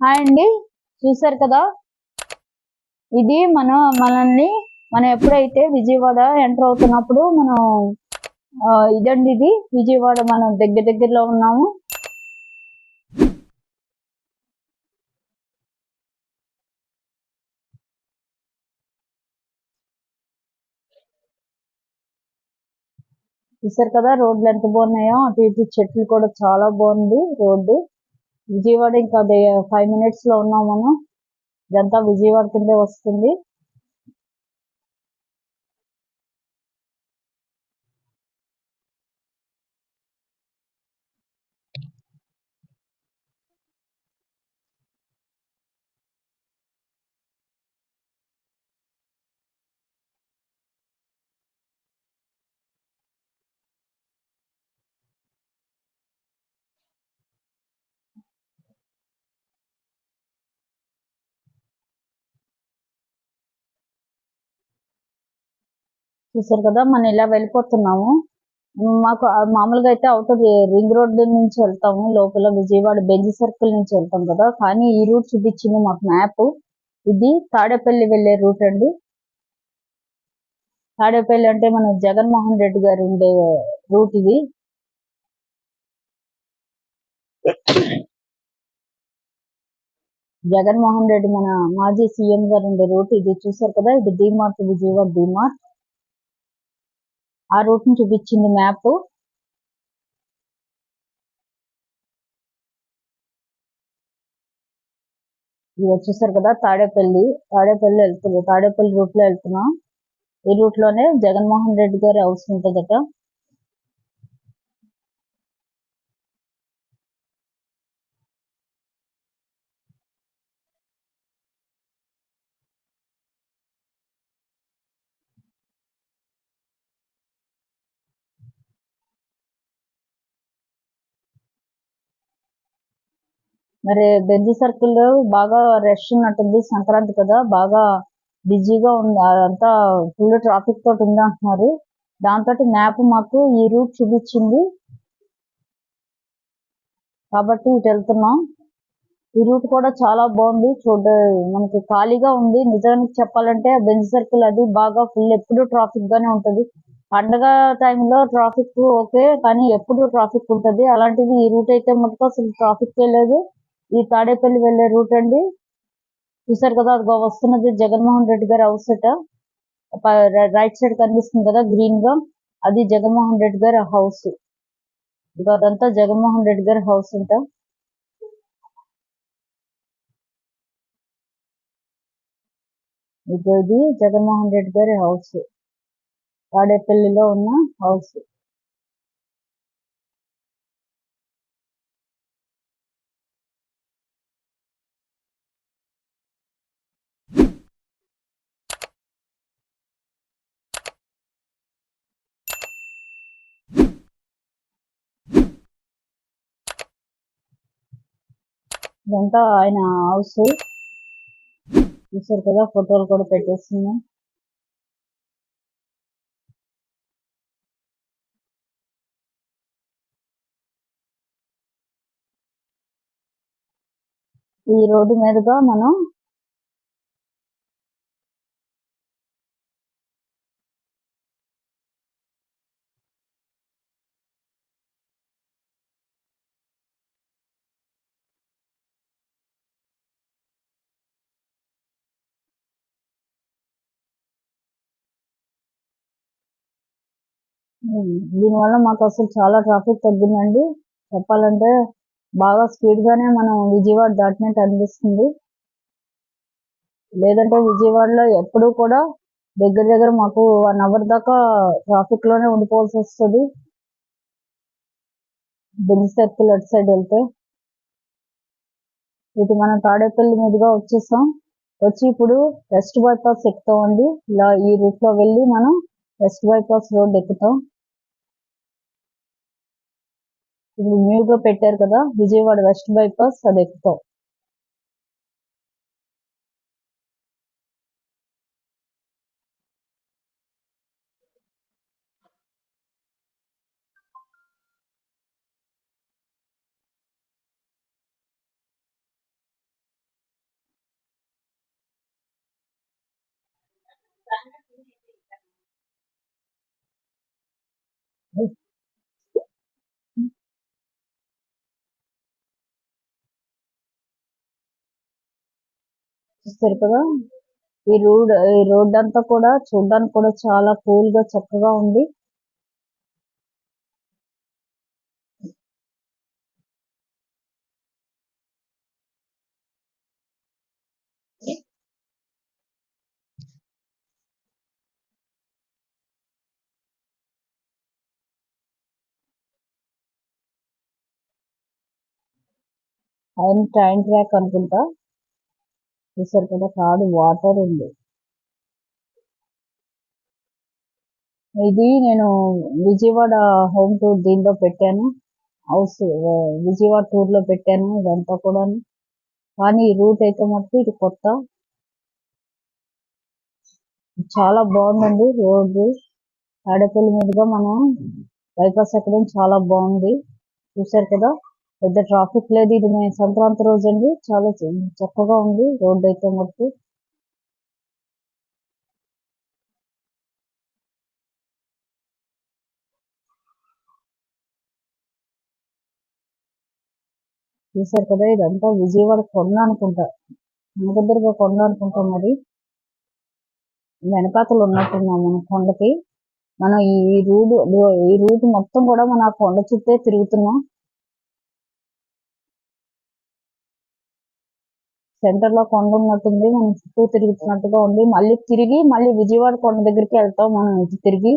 Hi అండి. చూసారు కదా? ఇది మన మనల్ని మనం ఎప్పుడైతే విజయవాడ ఎంటర్ అవుతున్నప్పుడు మనం ఇదండి ఇది. విజయవాడ మనం దగ్గర దగ్గరలో ఉన్నాము. చూసారు కదా? రోడ్లు ఎంత బాగున్నాయో అటు ఇటు చెట్లు కూడా చాలా బాగుంది రోడ్డు. విజయవాడ ఇంకా ఫైవ్ మినిట్స్లో ఉన్నాం మనం. ఇదంతా విజయవాడ కిందే వస్తుంది. చూసారు కదా మనం ఇలా వెళ్ళిపోతున్నాము. మాకు మామూలుగా అయితే అవుటర్ రింగ్ రోడ్ నుంచి వెళ్తాము లోపల విజయవాడ బెంజ్ సర్కిల్ నుంచి వెళ్తాం కదా కానీ ఈ రూట్ చూపించింది మాకు మ్యాప్. ఇది తాడేపల్లి వెళ్ళే రూట్ అండి. తాడేపల్లి అంటే మన జగన్మోహన్ రెడ్డి గారు ఉండే రూట్ ఇది. జగన్మోహన్ రెడ్డి మన మాజీ సీఎం గారు ఉండే రూట్ ఇది. చూసారు కదా ఇది డిమార్ట్ విజయవాడ డిమార్ట్. ఆ రూట్ని చూపించింది మ్యాప్. ఇది వచ్చేసారు కదా తాడేపల్లి తాడేపల్లి వెళ్తుంది తాడేపల్లి రూట్లో వెళ్తున్నాం. ఈ రూట్లోనే జగన్మోహన్ రెడ్డి గారి హౌస్ ఉంటుందట. మరి బెంజి సర్కిల్ బాగా రష్ ఉన్నట్టుంది సంక్రాంతి కదా బాగా బిజీగా ఉంది. అంతా ఫుల్ ట్రాఫిక్ తోటి ఉంది అంటున్నారు. దాంతో మ్యాప్ మాకు ఈ రూట్ చూపించింది. కాబట్టి ఇటు వెళ్తున్నాం. ఈ రూట్ కూడా చాలా బాగుంది. చూడ మనకి ఖాళీగా ఉంది. నిజానికి చెప్పాలంటే బెంజ్ సర్కిల్ అది బాగా ఫుల్ ఎప్పుడు ట్రాఫిక్ గానే ఉంటది. పండగ టైంలో ట్రాఫిక్ ఓకే కానీ ఎప్పుడు ట్రాఫిక్ ఉంటది. అలాంటిది ఈ రూట్ అయితే మటుకు అసలు ట్రాఫిక్ లేదు. ఈ తాడేపల్లి వెళ్ళే రూట్ అండి. చూసారు కదా అదిగో వస్తున్నది జగన్మోహన్ రెడ్డి గారి హౌస్ అట. రైట్ సైడ్ కనిపిస్తుంది కదా గ్రీన్గా. అది జగన్మోహన్ రెడ్డి గారి హౌస్ ఇక అదంతా జగన్మోహన్ రెడ్డి గారి హౌస్ అంట. ఇది జగన్మోహన్ రెడ్డి గారి హౌస్ తాడేపల్లిలో ఉన్న హౌస్ ఇదంతా ఆయన హౌస్ చూసారు కదా ఫోటోలు కూడా పెట్టేస్తున్నాయి ఈ రోడ్డు మీదుగా మనం దీనివల్ల మాకు అసలు చాలా ట్రాఫిక్ తగ్గిందండి. చెప్పాలంటే బాగా స్పీడ్ గానే మనం విజయవాడ దాటినట్టు అనిపిస్తుంది. లేదంటే విజయవాడలో ఎప్పుడూ కూడా దగ్గర దగ్గర మాకు వన్ అవర్ దాకా ట్రాఫిక్లోనే ఉండిపోవాల్సి వస్తుంది. బెంజ్ సర్కిల్ అటు సైడ్ వెళ్తే. ఇటు మనం తాడేపల్లి మీదుగా వచ్చేసాం. వచ్చి ఇప్పుడు వెస్ట్ బైపాస్ ఎక్కుతామండి. ఇలా ఈ రూట్లో వెళ్ళి మనం వెస్ట్ బైపాస్ రోడ్ ఎక్కుతాం. ఇప్పుడు న్యూగా పెట్టారు కదా విజయవాడ వెస్ట్ బైపాస్ అది ఎక్కుతాం చూస్తారు కదా. ఈ రోడ్ ఈ రోడ్ అంతా కూడా చూడడానికి కూడా చాలా కూల్గా చక్కగా ఉంది. అండ్ ట్రైన్ ట్రాక్ అనుకుంటా. చూసారు కదా కాదు వాటర్ ఉంది. ఇది నేను విజయవాడ హోమ్ టూర్ దీంట్లో పెట్టాను. హౌస్ విజయవాడ టూర్లో పెట్టాను ఇదంతా కూడా కానీ రూట్ అయితే మటుకు ఇది కొత్త. చాలా బాగుందండి రోడ్డు. తాడేపల్లి మీదుగా మనం బైపాస్ ఎక్కడం చాలా బాగుంది. చూసారు కదా పెద్ద ట్రాఫిక్ లేదు. ఇది మేము సంక్రాంతి రోజు అండి. చాలా చక్కగా ఉంది. రోడ్డు అయితే మటుకు చూసారు కదా ఇదంతా విజయవాడ కొండ అనుకుంటా. దగ్గరగా కొండ అనుకుంటాం మరి. వెనకాతలు ఉన్నట్టున్నాం మన కొండకి. మనం ఈ రూట్ ఈ రూట్ మొత్తం కూడా మన ఆ కొండ చుట్టే తిరుగుతున్నాం. సెంటర్లో కొండ ఉన్నట్టుంది మనం చుట్టూ తిరుగుతున్నట్టుగా ఉంది. మళ్ళీ తిరిగి మళ్ళీ విజయవాడ కొండ దగ్గరికి వెళ్తాం మనం. ఇటు తిరిగి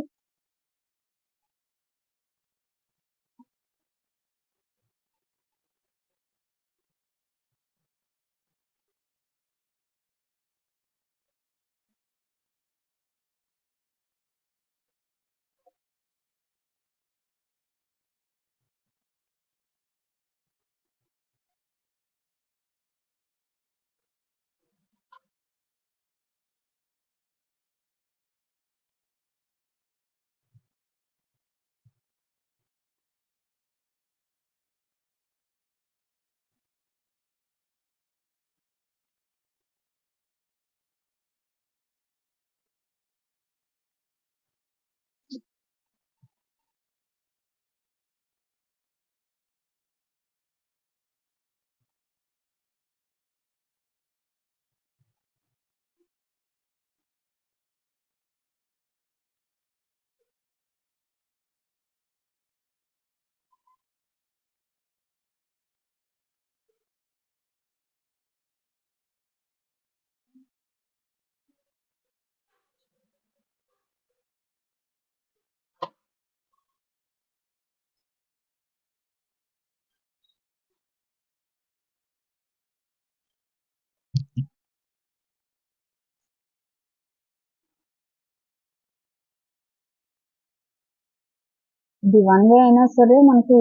ఇది వన్ వే అయినా సరే మనకి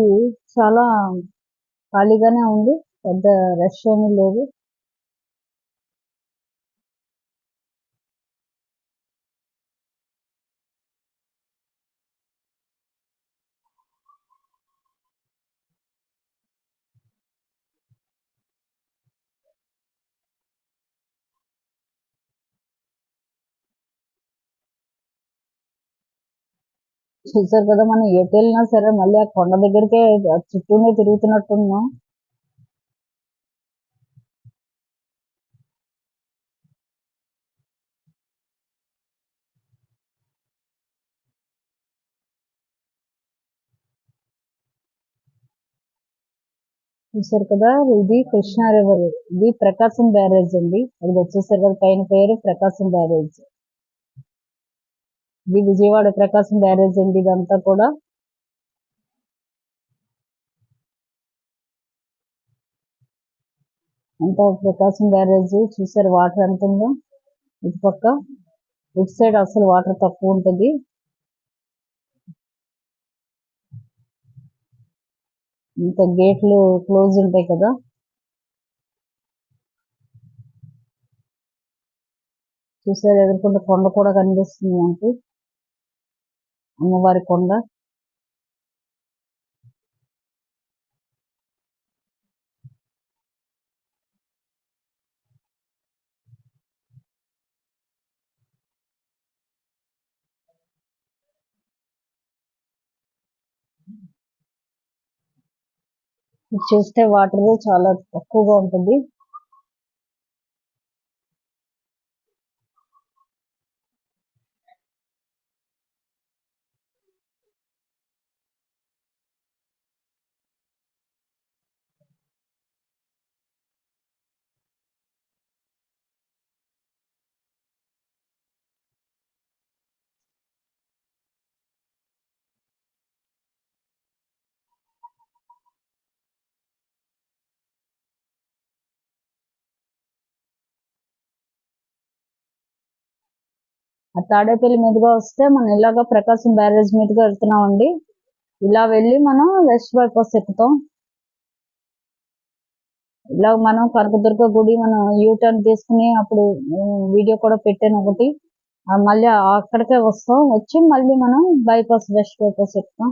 చాలా ఖాళీగానే ఉంది. పెద్ద రష్ ఏమీ లేదు. చూసారు కదా మనం ఎటు వెళ్ళినా సరే మళ్ళీ ఆ కొండ దగ్గరికే చుట్టూనే తిరుగుతున్నట్టున్నాం. చూసారు కదా ఇది కృష్ణా రివర్. ఇది ప్రకాశం బ్యారేజ్ అండి. అది వచ్చేసారు కదా పైన పేరు ప్రకాశం బ్యారేజ్. ఇది విజయవాడ ప్రకాశం బ్యారేజ్ అండి ఇదంతా కూడా. అంతా ప్రకాశం బ్యారేజ్ చూసారు వాటర్ ఎంత ఉందో? ఇటు పక్క ఇటు సైడ్ అసలు వాటర్ తక్కువ ఉంటుంది. ఇంకా గేట్లు క్లోజ్ ఉంటాయి కదా? చూసారు ఎదుర్కొంటే కొండ కూడా కనిపిస్తుంది మనకి. అమ్మవారి కొండ. చూస్తే వాటర్ చాలా తక్కువగా ఉంటుంది. ఆ తాడేపల్లి మీదుగా వస్తే మనం ఇలాగ ప్రకాశం బ్యారేజ్ మీదుగా వెళ్తున్నామండి. ఇలా వెళ్ళి మనం వెస్ట్ బైపాస్ ఎక్కుతాం. ఇలా మనం కనకదుర్గ గుడి మనం యూటర్న్ తీసుకుని అప్పుడు వీడియో కూడా పెట్టాను ఒకటి. మళ్ళీ అక్కడికే వస్తాం. వచ్చి మళ్ళీ మనం బైపాస్ వెస్ట్ బైపాస్ ఎక్కుతాం.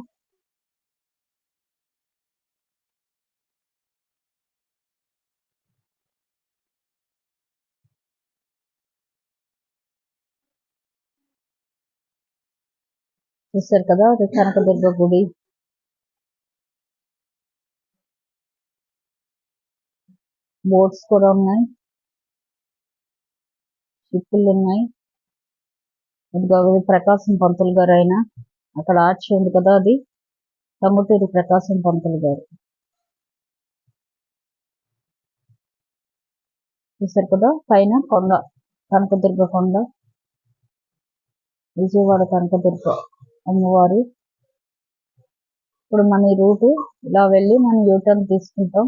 చూసారు కదా అది కనకదుర్గ గుడి. బోట్స్ కూడా ఉన్నాయి. షిప్పులు ఉన్నాయి. అది ప్రకాశం పంతులు గారు ఆయన. అక్కడ ఆర్చి ఉంది కదా అది. టంగుటూరి ప్రకాశం పంతులు గారు. చూసారు కదా పైన కొండ కనకదుర్గ కొండ. విజయవాడ కనకదుర్గ. అమ్మవారు. ఇప్పుడు మన ఈ రూటు ఇలా వెళ్ళి మనం యూటర్న్ తీసుకుంటాం.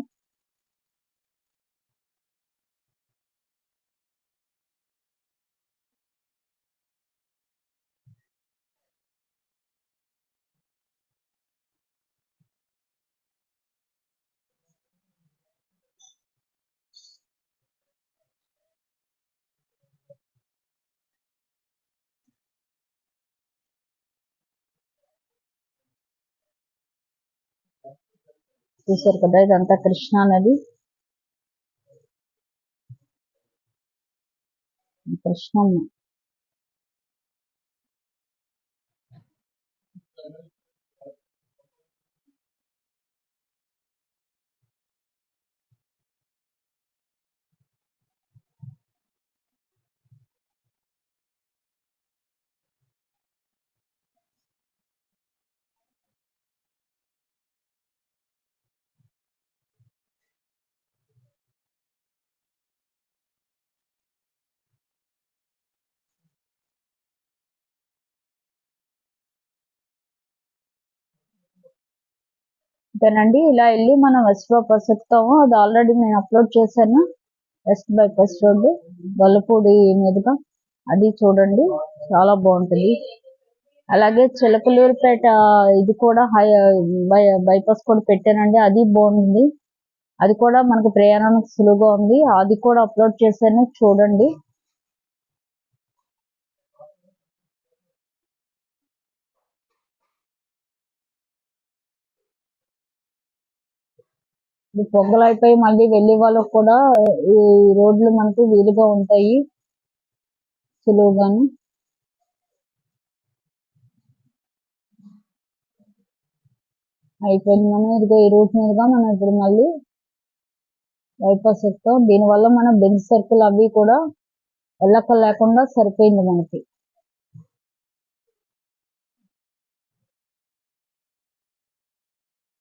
చూసారు కదా ఇదంతా కృష్ణా నది. కృష్ణమ్మ. అంతేనండి ఇలా వెళ్ళి మనం వెస్ట్ బైపాస్ ఎక్కుతాము అది ఆల్రెడీ నేను అప్లోడ్ చేశాను. వెస్ట్ బైపాస్ రోడ్డు గొల్లపూడి మీదుగా. అది చూడండి. చాలా బాగుంటుంది. అలాగే చిలకలూరుపేట ఇది కూడా హై బై బైపాస్ కూడా పెట్టానండి. అది బాగుంది అది కూడా మనకు ప్రయాణానికి సులువుగా ఉంది. అది కూడా అప్లోడ్ చేశాను. చూడండి. పొంగల్ అయిపోయి మళ్ళీ వెళ్ళే వాళ్ళకు కూడా ఈ రోడ్లు మనకు వీలుగా ఉంటాయి. సులువుగాను. అయిపోయింది మనం ఇదిగో ఈ రూట్ మీదుగా మనం ఇప్పుడు మళ్ళీ బైపాస్ ఎక్కుతాం. దీనివల్ల మన బెంచ్ సర్కిల్ అవి కూడా వెళ్ళక లేకుండా సరిపోయింది మనకి.